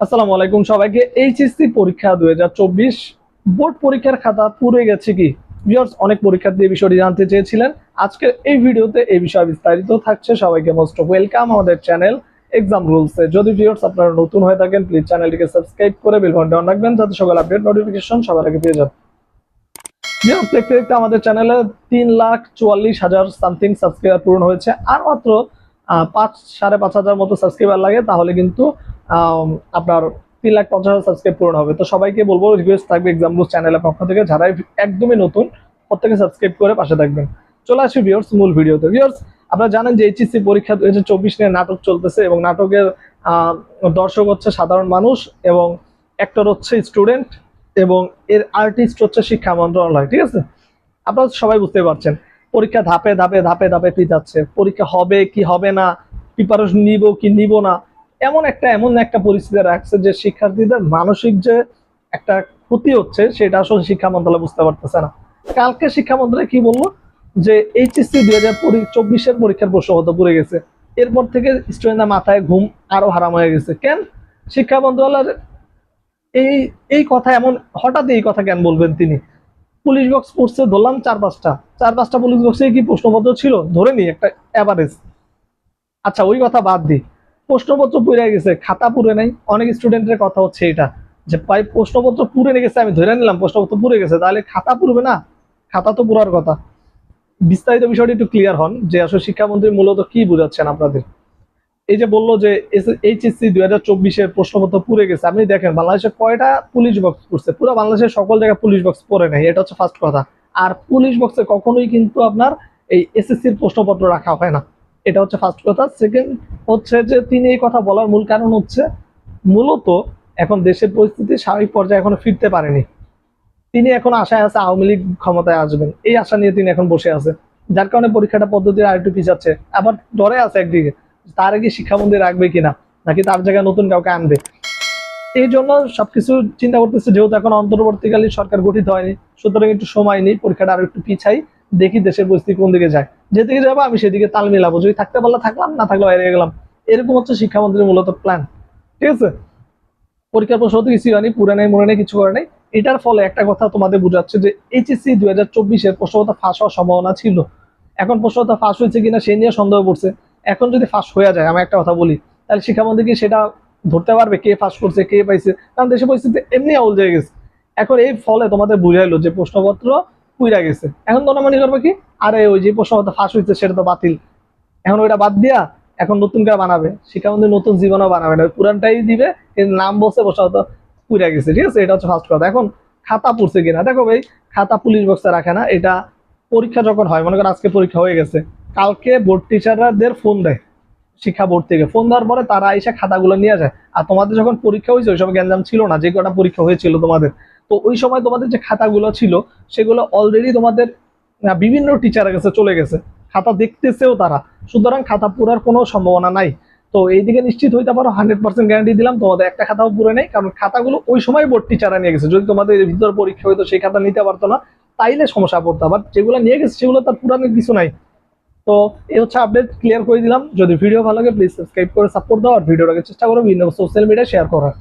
আসসালামু আলাইকুম সবাইকে। এইচএসসি পরীক্ষা দুই হাজার চব্বিশ। বোর্ড পরীক্ষার খাতা পুরে গেছে কি? ভিউয়ার্স অনেক পরীক্ষার্থী এই বিষয়টি জানতে চেয়েছিলেন। আজকের এই ভিডিওতে এই বিষয়ে বিস্তারিত থাকছে। সবাইকে মোস্ট ওয়েলকাম আমাদের চ্যানেল এক্সাম রুলসে যদি ভিউয়ার্স আপনারা নতুন হয়ে থাকেন প্লিজ চ্যানেলটিকে সাবস্ক্রাইব করে বেল বাটন অন রাখবেন যাতে সকল আপডেট নোটিফিকেশন সবার আগে পেয়ে যান। ভিউয়ার্স দেখতে দেখতে আমাদের চ্যানেলে তিন লাখ চুয়াল্লিশ হাজার সামথিং সাবস্ক্রাইবার পূরণ হয়েছে। আর মাত্র পাঁচ, সাড়ে পাঁচ হাজার মতো সাবস্ক্রাইবার লাগে, তাহলে কিন্তু আপনার তিন লাখ পঞ্চাশ হাজার সাবস্ক্রাইব পূরণ হবে। তো সবাইকে বলব রিকোয়েস্ট থাকবে এক্সাম বুস চ্যানেলের পক্ষ থেকে, যারা একদমই নতুন, প্রত্যেকে সাবস্ক্রাইব করে পাশে থাকবেন। চলে আসি ভিউয়ার্স মূল ভিডিওতে ভিওর্স আপনারা জানেন যে এইচএসসি পরীক্ষা দুই হাজার চব্বিশ নিয়ে নাটক চলতেছে এবং নাটকের দর্শক হচ্ছে সাধারণ মানুষ এবং অ্যাক্টর হচ্ছে স্টুডেন্ট এবং এর আর্টিস্ট হচ্ছে শিক্ষা মন্ত্রণালয়, ঠিক আছে? আপনারা সবাই বুঝতে পারছেন। পরীক্ষা ধাপে ধাপে ধাপে ধাপে পিছাচ্ছে পরীক্ষা হবে কি হবে না প্রিপারেশন নিব কি নিব না, এমন একটা এমন একটা পরিস্থিতি রাখছে যে শিক্ষার্থীদের মানসিক যে একটা ক্ষতি হচ্ছে, সেটা আসলে শিক্ষা মন্ত্রণালয় বুঝতে পারতেছে না। কালকে শিক্ষা মন্ত্রণালয় কি বলল? যে এইচএসসি দুই হাজার চব্বিশের পরীক্ষার প্রশ্নপত্র পড়ে গেছে। এরপর থেকে স্টুডেন্টদের মাথায় ঘুম আরও হারাম হয়ে গেছে। কেন? শিক্ষা মন্ত্রণালয়ের এই এই কথা এমন, হঠাৎ এই কথা কেন বলবেন তিনি? পুলিশ বক্স পড়ছে, ধরলাম চার পাঁচটা। চার পাঁচটা পুলিশ বক্সে কি প্রশ্নপত্র ছিল? ধরে নি, একটা অ্যাভারেজ আচ্ছা ওই কথা বাদ দিই প্রশ্নপত্র পুড়ে গেছে, খাতা পুরে নাই। অনেক স্টুডেন্টের কথা হচ্ছে এটা, যে ভাই প্রশ্নপত্র পুড়ে গেছে, আমি ধরে নিলাম, প্রশ্নপত্র পুড়ে গেছে, তাহলে খাতা পুরবে না? খাতা তো পুরার কথা। বিস্তারিত বিষয়টি একটু ক্লিয়ার হন, যে আসলে শিক্ষামন্ত্রী মূলত কি বোঝাচ্ছেন আপনাদের? এই যে বলল যে এইচএসসি দুই হাজার চব্বিশের প্রশ্নপত্র পুড়ে গেছে, আপনি দেখেন বাংলাদেশে কয়টা পুলিশ বক্স পড়ছে? পুরো বাংলাদেশের সকল জায়গায় পুলিশ বক্স পড়ে নাই, এটা হচ্ছে ফার্স্ট কথা। আর পুলিশ বক্সে কখনোই কিন্তু আপনার এই এসএসসির প্রশ্নপত্র রাখা হয় না, এটা হচ্ছে ফার্স্ট কথা। সেকেন্ড হচ্ছে যে তিনি এই কথা বলার মূল কারণ হচ্ছে মূলত এখন দেশের পরিস্থিতি স্বাভাবিক পর্যায়ে এখনও ফিরতে পারেনি। তিনি এখন আশায় আছে আওয়ামী লীগ ক্ষমতায় আসবেন। এই আশা নিয়ে তিনি এখন বসে আছে। যার কারণে পরীক্ষাটা পদ্ধতির আরেকটু পিছাচ্ছে। আবার ডরে আছে একদিকে। তার আগে শিক্ষামন্ত্রী রাখবে কিনা? নাকি তার জায়গায় নতুন কাউকে আনবে? এই জন্য সবকিছু চিন্তা করতেছে, যেহেতু এখন অন্তর্বর্তীকালীন সরকার গঠিত হয়নি, সুতরাং একটু সময় নেই, পরীক্ষাটা আরও একটু পিছাই, দেখি দেশের পরিস্থিতি কোন দিকে যায়। যেদিকে যাব আমি সেদিকে তাল মিলাবো, যদি থাকতে পারলে থাকলাম, না থাকলে বাইরে গেলাম। এরকম হচ্ছে শিক্ষামন্ত্রীর মূলত প্ল্যান ঠিক আছে? পরীক্ষার প্রশ্ন তো কিছু হয়নি, পুরে নেই কিছু করে নেই। এটার ফলে একটা কথা তোমাদের বোঝাচ্ছে যে এইচএসসি দুই হাজার চব্বিশের প্রশ্নপত্র ফাঁস হওয়ার সম্ভাবনা ছিল। এখন প্রশ্নপত্র ফাঁস হয়েছে কিনা সে নিয়ে সন্দেহ পড়ছে। এখন যদি ফাঁস হয়ে যায়, আমি একটা কথা বলি, তাহলে শিক্ষামন্ত্রী কি সেটা ধরতে পারবে কে ফাঁস করছে, কে পাইছে? কারণ দেশের পরিস্থিতি এমনি আউল হয়ে গেছে। এখন এই ফলে তোমাদের বুঝাইলো যে প্রশ্নপত্র পুইরা গেছে। এখন তোমরা মনে করবে কি? আরে ওই যে প্রশ্নপত্র ফাঁস হয়েছে সেটা তো বাতিল। এখন ওইটা বাদ দিয়া এখন নতুন করে বানাবে। শিক্ষামন্ত্রী নতুন জীবনও বানাবে না। ওই পুরানটাই দিবে, এর নাম বসে প্রশ্নপত্র পুইরা গেছে, ঠিক আছে? এটা হচ্ছে ফার্স্ট কথা। এখন খাতা পড়ছে কিনা? দেখো ভাই, খাতা পুলিশ বক্সে রাখে না, এটা পরীক্ষা যখন হয়, মনে করো আজকে পরীক্ষা হয়ে গেছে কালকে বোর্ড টিচারদের ফোন দেয়, শিক্ষা বোর্ড থেকে। ফোন দেওয়ার পরে তারা এসে খাতাগুলো নিয়ে যায়। আর তোমাদের যখন পরীক্ষা হয়েছে ওই সময় গ্যাঞ্জাম ছিল না, যে কটা পরীক্ষা হয়েছিল তোমাদের। তো ওই সময় তোমাদের যে খাতাগুলো ছিল, সেগুলো অলরেডি তোমাদের বিভিন্ন টিচারের কাছে চলে গেছে। খাতা দেখতেছেও তারা। সুতরাং খাতা পুরার কোনো সম্ভাবনা নাই। তো এইদিকে নিশ্চিত হইতে পারো হান্ড্রেড পার্সেন্ট গ্যারান্টি দিলাম, তোমাদের একটা খাতাও পুরে নেই, কারণ খাতাগুলো ওই সময় বোর্ড টিচাররা নিয়ে গেছে। যদি তোমাদের ভিতর পরীক্ষা হইতো, সেই খাতা নিতে পারতো না, তাইলে সমস্যা পড়তো। আবার যেগুলো নিয়ে গেছে, সেগুলো তার পুরানোর কিছু নাই। তো এই হচ্ছে আপডেট ক্লিয়ার করে দিলাম। যদি ভিডিও ভালো লাগে প্লিজ সাবস্ক্রাইব করে সাপোর্ট দাও। আর ভিডিওটাকে চেষ্টা করো। বিভিন্ন সোশ্যাল মিডিয়ায় শেয়ার করার।